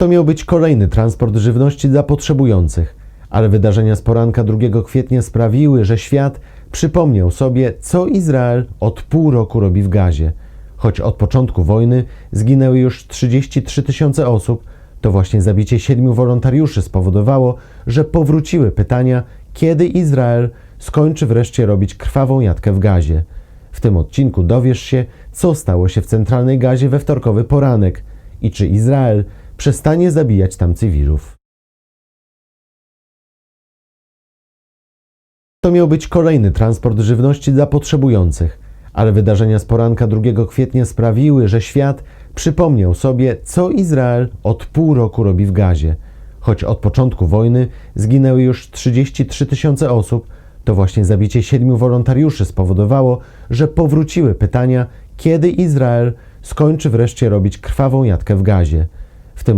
To miał być kolejny transport żywności dla potrzebujących, ale wydarzenia z poranka 2 kwietnia sprawiły, że świat przypomniał sobie, co Izrael od pół roku robi w Gazie. Choć od początku wojny zginęły już 33 tysiące osób, to właśnie zabicie siedmiu wolontariuszy spowodowało, że powróciły pytania, kiedy Izrael skończy wreszcie robić krwawą jatkę w Gazie. W tym odcinku dowiesz się, co stało się w centralnej Gazie we wtorkowy poranek i czy Izrael przestanie zabijać tam cywilów. To miał być kolejny transport żywności dla potrzebujących, ale wydarzenia z poranka 2 kwietnia sprawiły, że świat przypomniał sobie, co Izrael od pół roku robi w Gazie. Choć od początku wojny zginęły już 33 tysiące osób, to właśnie zabicie siedmiu wolontariuszy spowodowało, że powróciły pytania, kiedy Izrael skończy wreszcie robić krwawą jatkę w Gazie. W tym